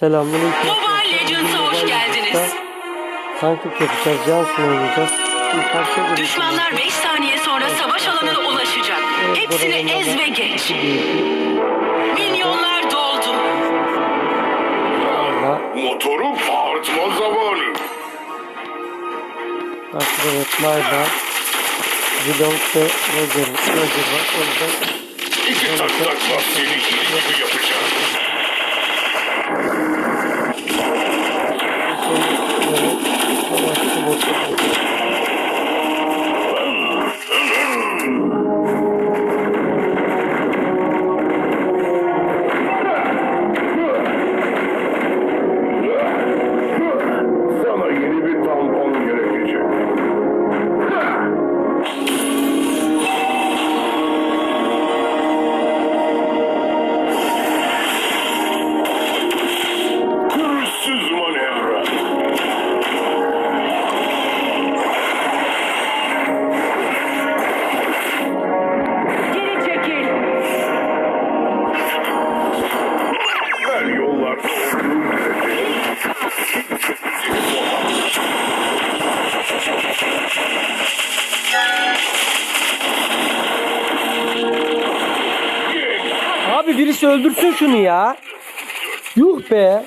Selamünaleyküm. Mobile Legends'a hoş geldiniz. Tanklık yapacağız. Johnson oynayacağız. Düşmanlar 5 saniye sonra savaş alanına ulaşacak. Hepsini ez ve geç. Minyonlar doldu. Allah. Motoru bağırtma zamanı. Evet Mayda. Zilong ve Roger. Roger var. O yüzden İki tak takla seni gibi yapacağım. すごい。Abi birisi öldürsün şunu ya. Yuh be.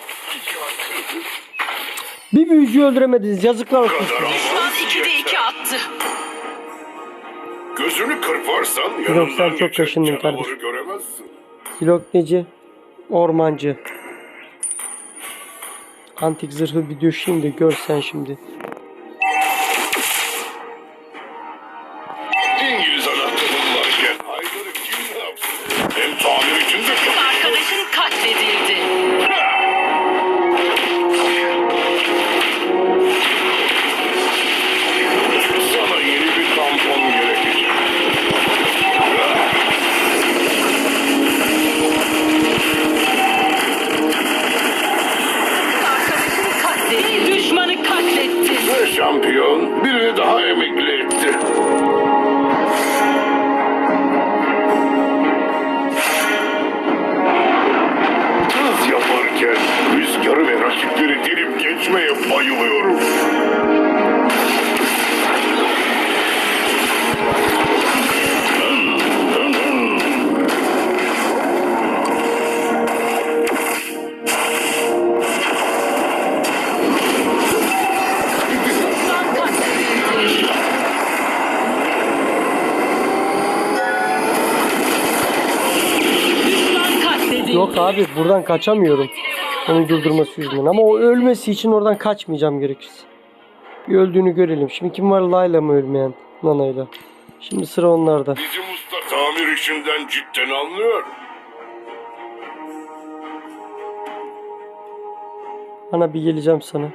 Bir büyücü öldüremediniz. Yazıklar olsun. Düşman 2'de 2 attı. gözünü kırparsan sen yanından çok geçen kaşındın canavarı kardeşim. göremezsin. Silokneci. Ormancı. Antik zırhı bir düşeyim de görsen şimdi. Abi buradan kaçamıyorum. Onu durdurması yüzünden. Ama o ölmesi için oradan kaçmayacağım gerekirse. Bir öldüğünü görelim. Şimdi kim var Layla mı ölmeyen? Nana'yla. Şimdi sıra onlarda. Bizim usta tamir işinden cidden anlıyor. Ana bir geleceğim sana.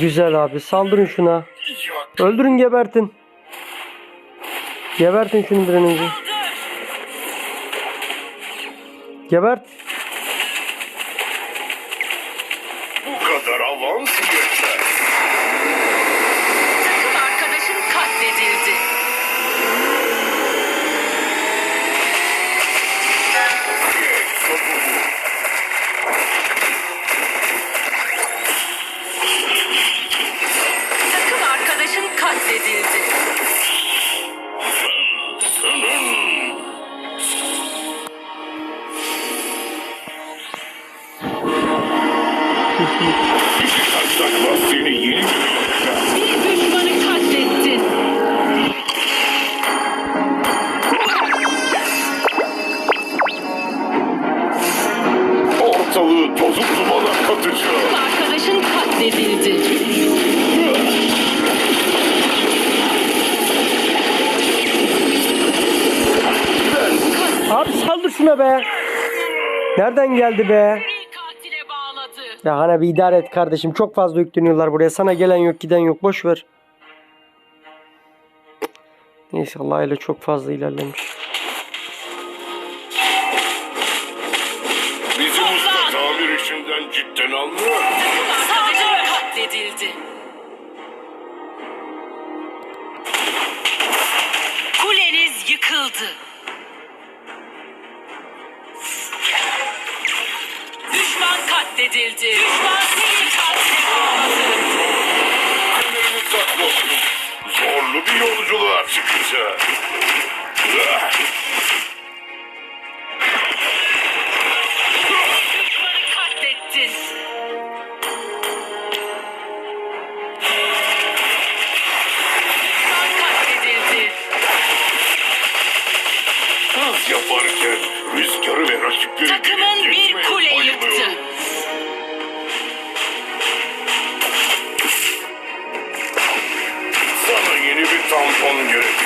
Güzel abi. Saldırın şuna. Öldürün gebertin. Gebertin şunu bir önce. Gebert. ortalığı tozu dumana katacağım. Arkadaşın katledildi. Abi saldır be. Nereden geldi be? Ya hani bir idare et kardeşim. Çok fazla yükleniyorlar buraya. Sana gelen yok giden yok. Boş ver. Neyse Allah ile çok fazla ilerlemiş. Bizim usta tamir işinden cidden anlıyor. Saldırı katledildi. Kuleniz yıkıldı. Katledildi. Düşman seni takmasın. Zorlu bir yolculuğa çıkacağız. Düşmanı katlettin. Düşman katledildi. Hız yaparken rüzgarı ve rakipleri Takımın bir kule yıktı. Sana yeni bir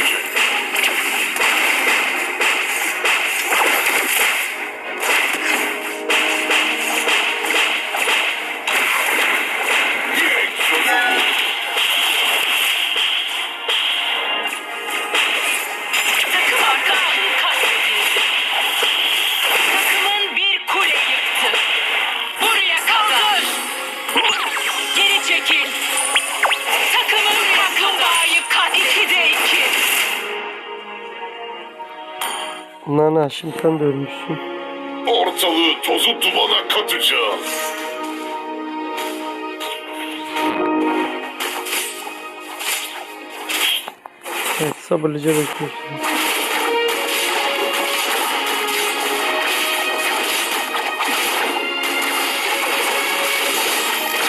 Nana şimdi sen de ölmüşsün. Ortalığı tozu dumana katacağız. Evet sabırlıca bekliyorsun.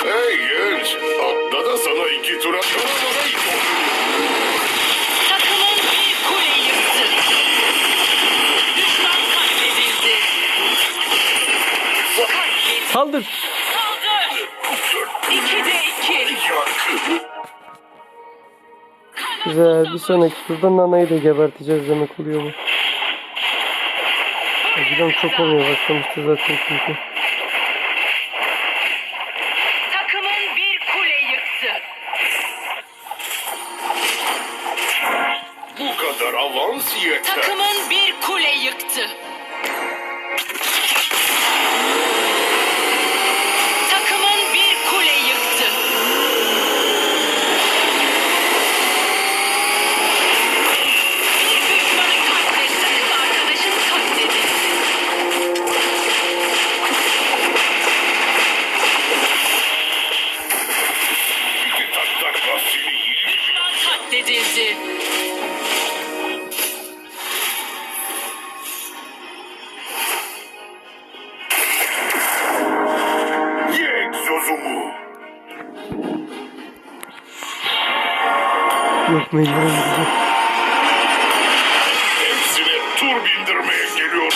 Hey genç, atla da sana iki tur atlamana Takımın bir kule yıktı. Düşman katledildi. Saldır. Saldır. İkide iki. Güzel. Bir sonraki turda Nana'yı da geberteceğiz demek oluyor bu. Acıdan çok olmuyor başlamıştı zaten çünkü. Yok mecburen gidecek. Hepsine tur bindirmeye geliyor.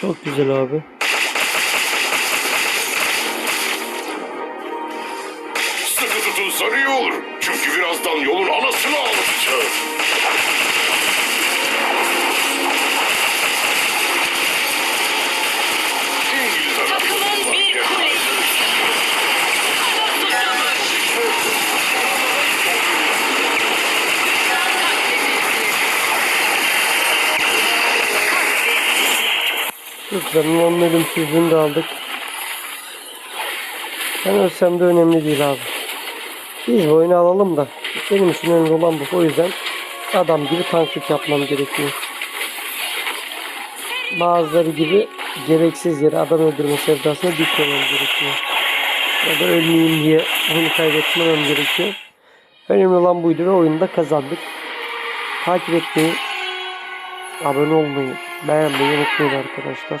Çok güzel abi. Sıkı tutunsan iyi olur. Çünkü birazdan yolun anasını ağlatacağız. Lütfen onun ölümsüzlüğünü de aldık. Ben ölsem de önemli değil abi. Biz bu oyunu alalım da. Benim için önemli olan bu. O yüzden adam gibi tanklık yapmam gerekiyor. Bazıları gibi gereksiz yere adam öldürme sevdasına düşmemem gerekiyor. Ya da ölmeyeyim diye oyunu kaybetmemem gerekiyor. Önemli olan buydu ve oyunu da kazandık. Takip etmeyi, abone olmayı, beğenmeyi unutmayın arkadaşlar.